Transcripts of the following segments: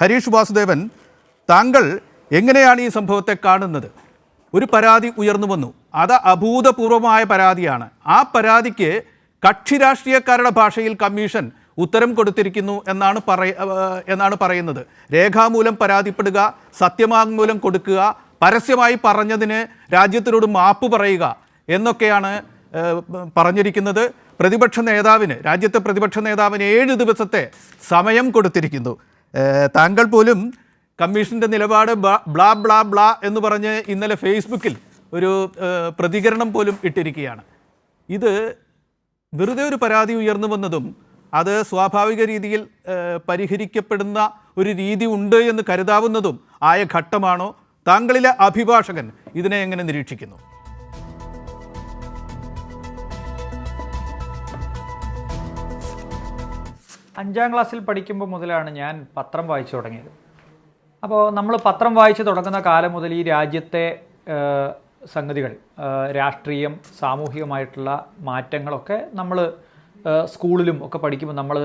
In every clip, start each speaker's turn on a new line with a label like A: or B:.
A: ഹരീഷ് വാസുദേവൻ താങ്കൾ എങ്ങനെയാണ് ഈ സംഭവത്തെ കാണുന്നത്? ഒരു പരാതി ഉയർന്നു വന്നു. അത് അഭൂതപൂർവമായ പരാതിയാണ്. ആ പരാതിക്ക് കക്ഷി രാഷ്ട്രീയക്കാരുടെ ഭാഷയിൽ കമ്മീഷൻ ഉത്തരം കൊടുത്തിരിക്കുന്നു എന്നാണ് പറയ എന്നാണ് പറയുന്നത്. രേഖാമൂലം പരാതിപ്പെടുക സത്യവാങ്മൂലം കൊടുക്കുക പരസ്യമായി പറഞ്ഞതിന് രാജ്യത്തിനോട് മാപ്പ് പറയുക എന്നൊക്കെയാണ് പറഞ്ഞിരിക്കുന്നത്. പ്രതിപക്ഷ നേതാവിന് രാജ്യത്തെ പ്രതിപക്ഷ നേതാവിന് ഏഴ് ദിവസത്തെ സമയം കൊടുത്തിരിക്കുന്നു. താങ്കൾ പോലും കമ്മീഷന്റെ നിലപാട് ബ്ലാ ബ്ലാ ബ്ലാ എന്ന് പറഞ്ഞ് ഇന്നലെ ഫേസ്ബുക്കിൽ ഒരു പ്രതികരണം പോലും ഇട്ടിരിക്കുകയാണ്. ഇത് വെറുതെ ഒരു പരാതി ഉയർന്നു വന്നതും അത് സ്വാഭാവിക രീതിയിൽ പരിഹരിക്കപ്പെടുന്ന ഒരു രീതി ഉണ്ട് എന്ന് കരുതാവുന്നതും ആയ ഘട്ടമാണോ? താങ്കളിലെ അഭിഭാഷകൻ ഇതിനെ എങ്ങനെ നിരീക്ഷിക്കുന്നു?
B: അഞ്ചാം ക്ലാസ്സിൽ പഠിക്കുമ്പോൾ മുതലാണ് ഞാൻ പത്രം വായിച്ചു തുടങ്ങിയത്. അപ്പോൾ നമ്മൾ പത്രം വായിച്ചു തുടങ്ങുന്ന കാലം മുതൽ ഈ രാജ്യത്തെ സംഗതികൾ രാഷ്ട്രീയം സാമൂഹികമായിട്ടുള്ള മാറ്റങ്ങളൊക്കെ നമ്മൾ സ്കൂളിലും ഒക്കെ പഠിക്കുമ്പോൾ നമ്മൾ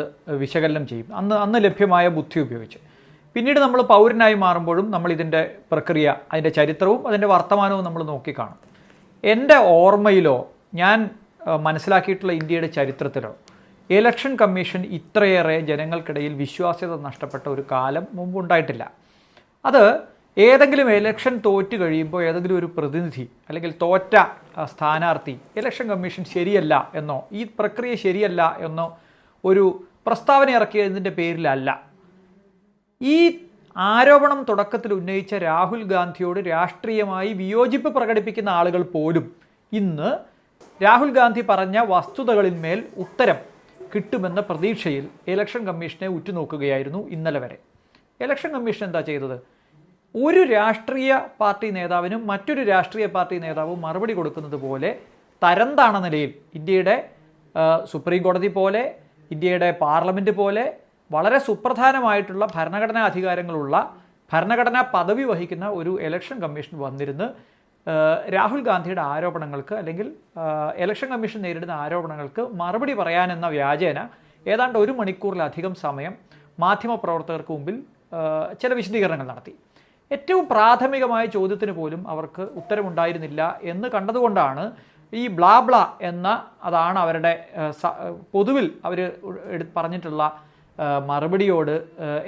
B: വിശകലനം ചെയ്യും. അന്ന് അന്ന് ലഭ്യമായ ബുദ്ധി ഉപയോഗിച്ച്. പിന്നീട് നമ്മൾ പൗരനായി മാറുമ്പോഴും നമ്മൾ ഇതിന്റെ പ്രക്രിയ അതിന്റെ ചരിത്രവും അതിന്റെ വർത്തമാനവും നമ്മൾ നോക്കിക്കാണും. എന്റെ ഓർമ്മയിലോ ഞാൻ മനസ്സിലാക്കിയിട്ടുള്ള ഇന്ത്യയുടെ ചരിത്രത്തിലോ ഇലക്ഷൻ കമ്മീഷൻ ഇത്രയേറെ ജനങ്ങൾക്കിടയിൽ വിശ്വാസ്യത നഷ്ടപ്പെട്ട ഒരു കാലം മുമ്പ് ഉണ്ടായിട്ടില്ല അത് ഏതെങ്കിലും ഇലക്ഷൻ തോറ്റു കഴിയുമ്പോൾ ഏതെങ്കിലും ഒരു പ്രതിനിധി അല്ലെങ്കിൽ തോറ്റ സ്ഥാനാർത്ഥി ഇലക്ഷൻ കമ്മീഷൻ ശരിയല്ല എന്നോ ഈ പ്രക്രിയ ശരിയല്ല എന്നോ ഒരു പ്രസ്താവന ഇറക്കിയതിന്റെ പേരിലല്ല. ഈ ആരോപണം തുടക്കത്തിൽ ഉന്നയിച്ച രാഹുൽ ഗാന്ധിയോട് രാഷ്ട്രീയമായി വിയോജിപ്പ് പ്രകടിപ്പിക്കുന്ന ആളുകൾ പോലും ഇന്ന് രാഹുൽ ഗാന്ധി പറഞ്ഞ വസ്തുതകളിന്മേൽ ഉത്തരം കിട്ടുമെന്ന പ്രതീക്ഷയിൽ ഇലക്ഷൻ കമ്മീഷനെ ഉറ്റുനോക്കുകയായിരുന്നു ഇന്നലെ വരെ. ഇലക്ഷൻ കമ്മീഷൻ എന്താ ചെയ്തത്? ഒരു രാഷ്ട്രീയ പാർട്ടി നേതാവിനും മറ്റൊരു രാഷ്ട്രീയ പാർട്ടി നേതാവും മറുപടി കൊടുക്കുന്നത് പോലെ തരംതാണ നിലയിൽ ഇന്ത്യയുടെ സുപ്രീം കോടതി പോലെ ഇന്ത്യയുടെ പാർലമെന്റ് പോലെ വളരെ സുപ്രധാനമായിട്ടുള്ള ഭരണഘടനാ അധികാരങ്ങളുള്ള ഭരണഘടനാ പദവി വഹിക്കുന്ന ഒരു ഇലക്ഷൻ കമ്മീഷൻ വന്നിരുന്ന് രാഹുൽ ഗാന്ധിയുടെ ആരോപണങ്ങൾക്ക് അല്ലെങ്കിൽ ഇലക്ഷൻ കമ്മീഷൻ നേരിടുന്ന ആരോപണങ്ങൾക്ക് മറുപടി പറയാനെന്ന വ്യാജേന ഏതാണ്ട് ഒരു മണിക്കൂറിലധികം സമയം മാധ്യമപ്രവർത്തകർക്ക് മുമ്പിൽ ചില വിശദീകരണങ്ങൾ നടത്തി. ഏറ്റവും പ്രാഥമികമായ ചോദ്യത്തിന് പോലും അവർക്ക് ഉത്തരമുണ്ടായിരുന്നില്ല എന്ന് കണ്ടതുകൊണ്ടാണ് ഈ ബ്ലാ ബ്ലാ എന്ന അതാണ് അവരുടെ പൊതുവിൽ അവർ പറഞ്ഞിട്ടുള്ള മറുപടിയോട്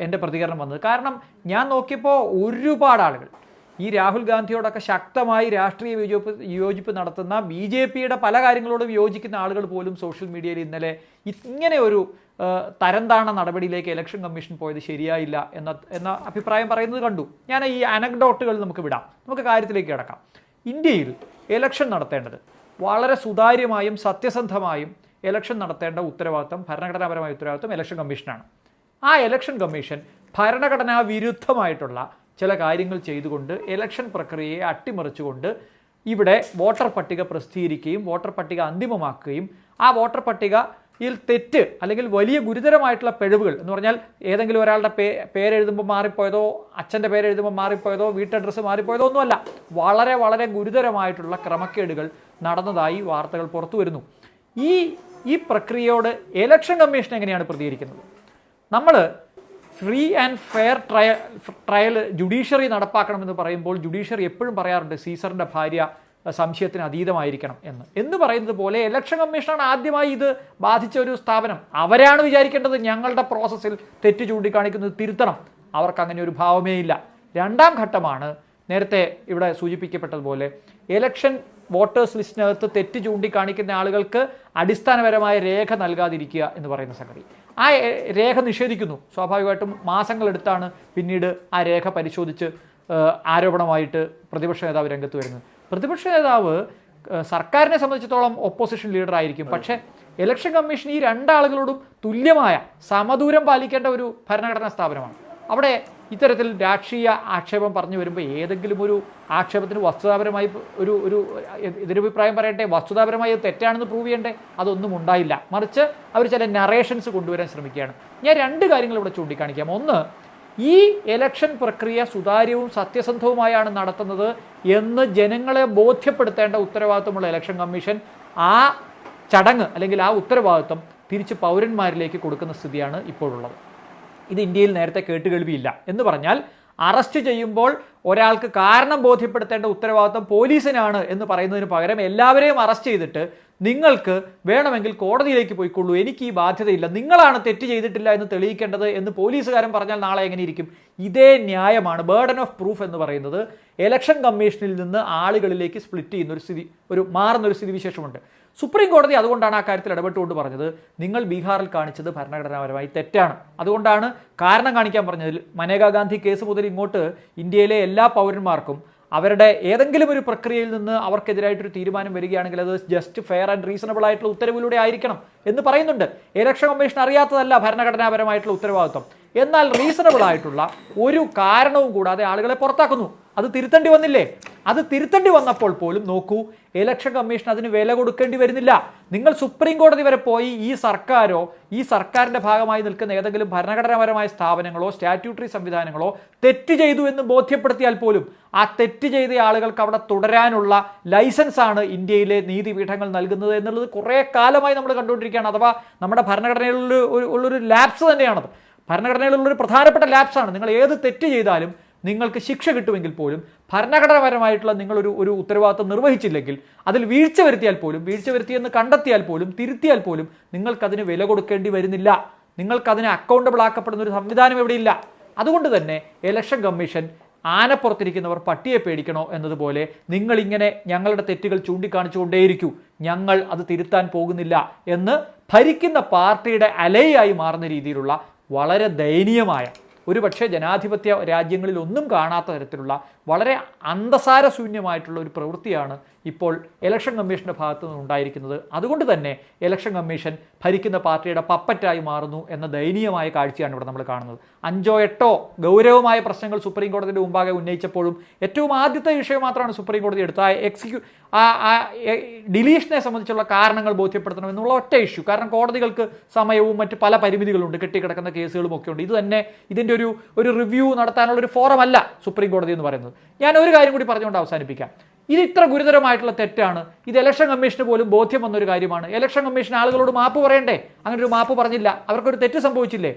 B: എന്റെ പ്രതികരണം വന്നത്. കാരണം ഞാൻ നോക്കിയപ്പോൾ ഒരുപാട് ആളുകൾ ഈ രാഹുൽ ഗാന്ധിയോടൊക്കെ ശക്തമായി രാഷ്ട്രീയ വിയോജിപ്പ് വിയോജിപ്പ് നടത്തുന്ന ബി ജെ പിയുടെ പല കാര്യങ്ങളോടും വിയോജിക്കുന്ന ആളുകൾ പോലും സോഷ്യൽ മീഡിയയിൽ ഇന്നലെ ഇങ്ങനെ ഒരു തരംതാണ നടപടിയിലേക്ക് ഇലക്ഷൻ കമ്മീഷൻ പോയത് ശരിയായില്ല എന്ന എന്ന അഭിപ്രായം പറയുന്നത് കണ്ടു. ഞാൻ ഈ അനക്ഡോട്ടുകൾ നമുക്ക് വിടാം. നമുക്ക് കാര്യത്തിലേക്ക് കിടക്കാം. ഇന്ത്യയിൽ ഇലക്ഷൻ നടത്തേണ്ടത് വളരെ സുതാര്യമായും സത്യസന്ധമായും ഇലക്ഷൻ നടത്തേണ്ട ഉത്തരവാദിത്തം ഭരണഘടനാപരമായ ഉത്തരവാദിത്തം ഇലക്ഷൻ കമ്മീഷനാണ് ആ ഇലക്ഷൻ കമ്മീഷൻ ഭരണഘടനാ വിരുദ്ധമായിട്ടുള്ള ചില കാര്യങ്ങൾ ചെയ്തുകൊണ്ട് ഇലക്ഷൻ പ്രക്രിയയെ അട്ടിമറിച്ചുകൊണ്ട് ഇവിടെ വോട്ടർ പട്ടിക പ്രസിദ്ധീകരിക്കുകയും വോട്ടർ പട്ടിക അന്തിമമാക്കുകയും ആ വോട്ടർ പട്ടികയിൽ തെറ്റ് അല്ലെങ്കിൽ വലിയ ഗുരുതരമായിട്ടുള്ള പിഴവുകൾ എന്ന് പറഞ്ഞാൽ ഏതെങ്കിലും ഒരാളുടെ പേ പേരെഴുതുമ്പോൾ മാറിപ്പോയതോ അച്ഛന്റെ പേരെഴുതുമ്പോൾ മാറിപ്പോയതോ വീട്ടഡ്രസ്സ് മാറിപ്പോയതോ ഒന്നുമല്ല. വളരെ വളരെ ഗുരുതരമായിട്ടുള്ള ക്രമക്കേടുകൾ നടന്നതായി വാർത്തകൾ പുറത്തു വരുന്നു. ഈ ഈ പ്രക്രിയയോട് ഇലക്ഷൻ കമ്മീഷൻ എങ്ങനെയാണ് പ്രതികരിക്കുന്നത്? നമ്മൾ free and fair trial trial judiciary നടപ്പാക്കണമെന്ന് പറയുമ്പോൾ ജുഡീഷ്യറി എപ്പോഴും പറയാറുണ്ട് സീസറിന്റെ ഭാര്യ സംശയത്തിന് അതീതമായിരിക്കണം എന്ന്. എന്ന് പറയുന്നത് പോലെ ഇലക്ഷൻ കമ്മീഷനാണ് ആദ്യമായി ഇത് ബാധിച്ച ഒരു സ്ഥാപനം. അവരാണ് വിചാരിക്കേണ്ടത് ഞങ്ങളുടെ പ്രോസസ്സിൽ തെറ്റ് ചൂണ്ടിക്കാണിക്കുന്നത് തിരുത്തണം. അവർക്ക് അങ്ങനെ ഒരു ഭാവമേ ഇല്ല. രണ്ടാം ഘട്ടമാണ് നേരത്തെ ഇവിടെ സൂചിപ്പിക്കപ്പെട്ടതുപോലെ ഇലക്ഷൻ വോട്ടേഴ്സ് ലിസ്റ്റിനകത്ത് തെറ്റ് ചൂണ്ടിക്കാണിക്കുന്ന ആളുകൾക്ക് അടിസ്ഥാനപരമായ രേഖ നൽകാതിരിക്കുക എന്ന് പറയുന്ന സംഗതി. ആ രേഖ നിഷേധിക്കുന്നു. സ്വാഭാവികമായിട്ടും മാസങ്ങളെടുത്താണ് പിന്നീട് ആ രേഖ പരിശോധിച്ച് ആരോപണമായിട്ട് പ്രതിപക്ഷ നേതാവ് രംഗത്ത് വരുന്നത്. പ്രതിപക്ഷ നേതാവ് സർക്കാരിനെ സംബന്ധിച്ചിടത്തോളം ഓപ്പോസിഷൻ ലീഡർ ആയിരിക്കും. പക്ഷേ ഇലക്ഷൻ കമ്മീഷൻ ഈ രണ്ടാളുകളോടും തുല്യമായ സമദൂരം പാലിക്കേണ്ട ഒരു ഭരണഘടനാ സ്ഥാപനമാണ്. അവിടെ ഇത്തരത്തിൽ രാഷ്ട്രീയ ആക്ഷേപം പറഞ്ഞു വരുമ്പോൾ ഏതെങ്കിലും ഒരു ആക്ഷേപത്തിന് വസ്തുതാപരമായി ഒരു ഒരു എതിരഭിപ്രായം പറയട്ടെ വസ്തുതാപരമായി അത് തെറ്റാണെന്ന് പ്രൂവ് ചെയ്യണ്ടേ? അതൊന്നും ഉണ്ടായില്ല. മറിച്ച് അവർ ചില നറേഷൻസ് കൊണ്ടുവരാൻ ശ്രമിക്കുകയാണ്. ഞാൻ രണ്ട് കാര്യങ്ങൾ ഇവിടെ ചൂണ്ടിക്കാണിക്കാം. ഒന്ന് ഈ ഇലക്ഷൻ പ്രക്രിയ സുതാര്യവും സത്യസന്ധവുമായാണ് നടത്തുന്നത് എന്ന് ജനങ്ങളെ ബോധ്യപ്പെടുത്തേണ്ട ഉത്തരവാദിത്വമുള്ള ഇലക്ഷൻ കമ്മീഷൻ ആ ചടങ്ങ് അല്ലെങ്കിൽ ആ ഉത്തരവാദിത്വം തിരിച്ച് പൗരന്മാരിലേക്ക് കൊടുക്കുന്ന സ്ഥിതിയാണ് ഇപ്പോഴുള്ളത്. ഇത് ഇന്ത്യയിൽ നേരത്തെ കേട്ടുകേൾവിയില്ല. എന്ന് പറഞ്ഞാൽ അറസ്റ്റ് ചെയ്യുമ്പോൾ ഒരാൾക്ക് കാരണം ബോധ്യപ്പെടുത്തേണ്ട ഉത്തരവാദിത്വം പോലീസിനാണ് എന്ന് പറയുന്നതിന് പകരം എല്ലാവരെയും അറസ്റ്റ് ചെയ്തിട്ട് നിങ്ങൾക്ക് വേണമെങ്കിൽ കോടതിയിലേക്ക് പോയിക്കൊള്ളൂ. എനിക്ക് ഈ ബാധ്യതയില്ല. നിങ്ങളാണ് തെറ്റ് ചെയ്തിട്ടില്ല എന്ന് തെളിയിക്കേണ്ടത് എന്ന് പോലീസുകാരൻ പറഞ്ഞാൽ നാളെ എങ്ങനെ ഇരിക്കും? ഇതേ ന്യായമാണ്. ബേർഡൻ ഓഫ് പ്രൂഫ് എന്ന് പറയുന്നത് ഇലക്ഷൻ കമ്മീഷനിൽ നിന്ന് ആളുകളിലേക്ക് സ്പ്ലിറ്റ് ചെയ്യുന്ന ഒരു സ്ഥിതി ഒരു മാറുന്ന ഒരു സ്ഥിതിവിശേഷമുണ്ട്. സുപ്രീം കോടതി അതുകൊണ്ടാണ് ആ കാര്യത്തിൽ ഇടപെട്ടുകൊണ്ട് പറഞ്ഞത് നിങ്ങൾ ബീഹാറിൽ കാണിച്ചത് ഭരണഘടനാപരമായി തെറ്റാണ്. അതുകൊണ്ടാണ് കാരണം കാണിക്കാൻ പറഞ്ഞതിൽ മനേകാ ഗാന്ധി കേസ് മുതൽ ഇങ്ങോട്ട് ഇന്ത്യയിലെ എല്ലാ പൗരന്മാർക്കും അവരുടെ ഏതെങ്കിലും ഒരു പ്രക്രിയയിൽ നിന്ന് അവർക്കെതിരായിട്ടൊരു തീരുമാനം വരികയാണെങ്കിൽ അത് ജസ്റ്റ് ഫെയർ ആൻഡ് റീസണബിൾ ആയിട്ടുള്ള ഉത്തരവിലൂടെ ആയിരിക്കണം എന്ന് പറയുന്നുണ്ട്. ഇലക്ഷൻ കമ്മീഷൻ അറിയാത്തതല്ല ഭരണഘടനാപരമായിട്ടുള്ള ഉത്തരവാദിത്വം. എന്നാൽ റീസണബിൾ ആയിട്ടുള്ള ഒരു കാരണവും കൂടാതെ ആളുകളെ പുറത്താക്കുന്നു. അത് തിരുത്തേണ്ടി വന്നില്ലേ? അത് തിരുത്തേണ്ടി വന്നപ്പോൾ പോലും നോക്കൂ ഇലക്ഷൻ കമ്മീഷൻ അതിന് വില കൊടുക്കേണ്ടി വരുന്നില്ല. നിങ്ങൾ സുപ്രീം കോടതി വരെ പോയി ഈ സർക്കാരോ ഈ സർക്കാരിന്റെ ഭാഗമായി നിൽക്കുന്ന ഏതെങ്കിലും ഭരണഘടനാപരമായ സ്ഥാപനങ്ങളോ സ്റ്റാറ്റ്യൂട്ടറി സംവിധാനങ്ങളോ തെറ്റ് ചെയ്തു എന്ന് ബോധ്യപ്പെടുത്തിയാൽ പോലും ആ തെറ്റ് ചെയ്ത ആളുകൾക്ക് അവിടെ തുടരാനുള്ള ലൈസൻസ് ആണ് ഇന്ത്യയിലെ നീതിപീഠങ്ങൾ നൽകുന്നത് എന്നുള്ളത് കുറേ കാലമായി നമ്മൾ കണ്ടുകൊണ്ടിരിക്കുകയാണ്. അഥവാ നമ്മുടെ ഭരണഘടനയിലുള്ള ഒരു ലാപ്സ് തന്നെയാണത്. ഭരണഘടനയിലുള്ളൊരു പ്രധാനപ്പെട്ട ലാപ്സാണ് നിങ്ങൾ ഏത് തെറ്റ് ചെയ്താലും നിങ്ങൾക്ക് ശിക്ഷ കിട്ടുമെങ്കിൽ പോലും ഭരണഘടനാപരമായിട്ടുള്ള നിങ്ങളൊരു ഒരു ഉത്തരവാദിത്വം നിർവഹിച്ചില്ലെങ്കിൽ അതിൽ വീഴ്ച വരുത്തിയാൽ പോലും വീഴ്ച വരുത്തിയെന്ന് കണ്ടെത്തിയാൽ പോലും തിരുത്തിയാൽ പോലും നിങ്ങൾക്കതിന് വില കൊടുക്കേണ്ടി വരുന്നില്ല. നിങ്ങൾക്കതിന് അക്കൗണ്ടബിൾ ആക്കപ്പെടുന്ന ഒരു സംവിധാനം ഇവിടെയില്ല അതുകൊണ്ട് തന്നെ ഇലക്ഷൻ കമ്മീഷൻ ആനപ്പുറത്തിരിക്കുന്നവർ പട്ടിയെ പേടിക്കണോ എന്നതുപോലെ നിങ്ങളിങ്ങനെ ഞങ്ങളുടെ തെറ്റുകൾ ചൂണ്ടിക്കാണിച്ചുകൊണ്ടേയിരിക്കൂ. ഞങ്ങൾ അത് തിരുത്താൻ പോകുന്നില്ല എന്ന് ഭരിക്കുന്ന പാർട്ടിയുടെ അലയായി മാറുന്ന രീതിയിലുള്ള വളരെ ദയനീയമായ. ഒരു പക്ഷേ ജനാധിപത്യ രാജ്യങ്ങളിൽ ഒന്നും കാണാത്ത തരത്തിലുള്ള വളരെ അന്തസാരശൂന്യമായിട്ടുള്ള ഒരു പ്രവൃത്തിയാണ് ഇപ്പോൾ ഇലക്ഷൻ കമ്മീഷന്റെ ഭാഗത്തു നിന്ന് ഉണ്ടായിരിക്കുന്നത് അതുകൊണ്ട് തന്നെ ഇലക്ഷൻ കമ്മീഷൻ ഭരിക്കുന്ന പാർട്ടിയുടെ പപ്പറ്റായി മാറുന്നു എന്ന ദയനീയമായ കാഴ്ചയാണ് ഇവിടെ നമ്മൾ കാണുന്നത്. അഞ്ചോ എട്ടോ ഗൗരവമായ പ്രശ്നങ്ങൾ സുപ്രീം കോടതിയുടെ മുമ്പാകെ ഉന്നയിച്ചപ്പോഴും ഏറ്റവും ആദ്യത്തെ വിഷയം മാത്രമാണ് സുപ്രീം കോടതി എടുത്ത ആ എക്സിക്യൂ ആ ആ ഡിലീഷനെ സംബന്ധിച്ചുള്ള കാരണങ്ങൾ ബോധ്യപ്പെടുത്തണം എന്നുള്ള ഒറ്റ ഇഷ്യൂ കാരണം കോടതികൾക്ക് സമയവും മറ്റ് പല പരിമിതികളുണ്ട്. കെട്ടിക്കിടക്കുന്ന കേസുകളും ഒക്കെ ഉണ്ട്. ഇത് തന്നെ ഇതിന്റെ ഒരു ഒരു റിവ്യൂ നടത്താനുള്ള ഒരു ഫോറം അല്ല സുപ്രീം കോടതി എന്ന് പറയുന്നത്. ഞാൻ ഒരു കാര്യം കൂടി പറഞ്ഞുകൊണ്ട് അവസാനിപ്പിക്കാം. ഇത് ഇത്ര ഗുരുതരമായിട്ടുള്ള തെറ്റാണ്. ഇത് ഇലക്ഷൻ കമ്മീഷന് പോലും ബോധ്യം വന്നൊരു കാര്യമാണ്. ഇലക്ഷൻ കമ്മീഷൻ ആളുകളോട് മാപ്പ് പറയണ്ടേ? അങ്ങനെ ഒരു മാപ്പ് പറഞ്ഞില്ല. അവർക്കൊരു തെറ്റ് സംഭവിച്ചില്ലേ?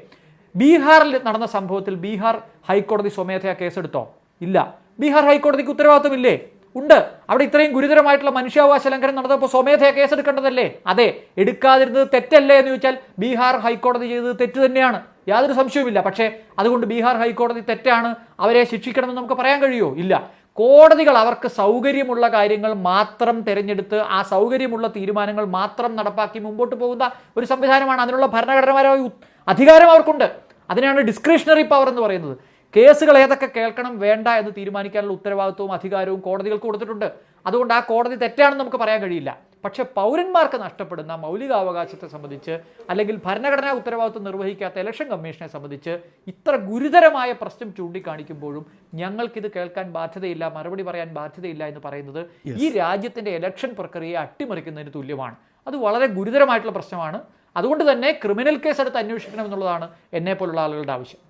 B: ബീഹാറിൽ നടന്ന സംഭവത്തിൽ ബീഹാർ ഹൈക്കോടതി സ്വമേധയാ കേസെടുത്തോ? ഇല്ല. ബീഹാർ ഹൈക്കോടതിക്ക് ഉത്തരവാദിത്വമില്ലേ? ഉണ്ട്. അവിടെ ഇത്രയും ഗുരുതരമായിട്ടുള്ള മനുഷ്യാവകാശ ലംഘനം നടന്നപ്പോൾ സ്വമേധയാ കേസെടുക്കേണ്ടതല്ലേ? അതെ എടുക്കാതിരുന്നത് തെറ്റല്ലേ എന്ന് ചോദിച്ചാൽ ബീഹാർ ഹൈക്കോടതി ചെയ്തത് തെറ്റ് തന്നെയാണ്. യാതൊരു സംശയവുമില്ല. പക്ഷേ അതുകൊണ്ട് ബീഹാർ ഹൈക്കോടതി തെറ്റാണ്. അവരെ ശിക്ഷിക്കണമെന്ന് നമുക്ക് പറയാൻ കഴിയുമോ? ഇല്ല. കോടതികൾ അവർക്ക് സൗകര്യമുള്ള കാര്യങ്ങൾ മാത്രം തിരഞ്ഞെടുത്ത് ആ സൗകര്യമുള്ള തീരുമാനങ്ങൾ മാത്രം നടപ്പാക്കി മുമ്പോട്ട് പോകുന്ന ഒരു സംവിധാനമാണ്. അതിനുള്ള ഭരണഘടനപരമായ അധികാരം അവർക്കുണ്ട്. അതിനാണ് ഡിസ്ക്രിഷണറി പവർ എന്ന് പറയുന്നത്. കേസുകൾ ഏതൊക്കെ കേൾക്കണം വേണ്ട എന്ന് തീരുമാനിക്കാനുള്ള ഉത്തരവാദിത്വവും അധികാരവും കോടതികൾക്ക് കൊടുത്തിട്ടുണ്ട്. അതുകൊണ്ട് ആ കോടതി തെറ്റാണെന്ന് നമുക്ക് പറയാൻ കഴിയില്ല. പക്ഷെ പൗരന്മാർക്ക് നഷ്ടപ്പെടുന്ന മൗലികാവകാശത്തെ സംബന്ധിച്ച് അല്ലെങ്കിൽ ഭരണഘടനാ ഉത്തരവാദിത്വം നിർവഹിക്കാത്ത ഇലക്ഷൻ കമ്മീഷനെ സംബന്ധിച്ച് ഇത്ര ഗുരുതരമായ പ്രശ്നം ചൂണ്ടിക്കാണിക്കുമ്പോഴും ഞങ്ങൾക്കിത് കേൾക്കാൻ ബാധ്യതയില്ല മറുപടി പറയാൻ ബാധ്യതയില്ല എന്ന് പറയുന്നത് ഈ രാജ്യത്തിന്റെ ഇലക്ഷൻ പ്രക്രിയയെ അട്ടിമറിക്കുന്നതിന് തുല്യമാണ്. അത് വളരെ ഗുരുതരമായിട്ടുള്ള പ്രശ്നമാണ്. അതുകൊണ്ട് തന്നെ ക്രിമിനൽ കേസ് എടുത്ത് അന്വേഷിക്കണം എന്നുള്ളതാണ് എന്നെ പോലുള്ള ആളുകളുടെ ആവശ്യം.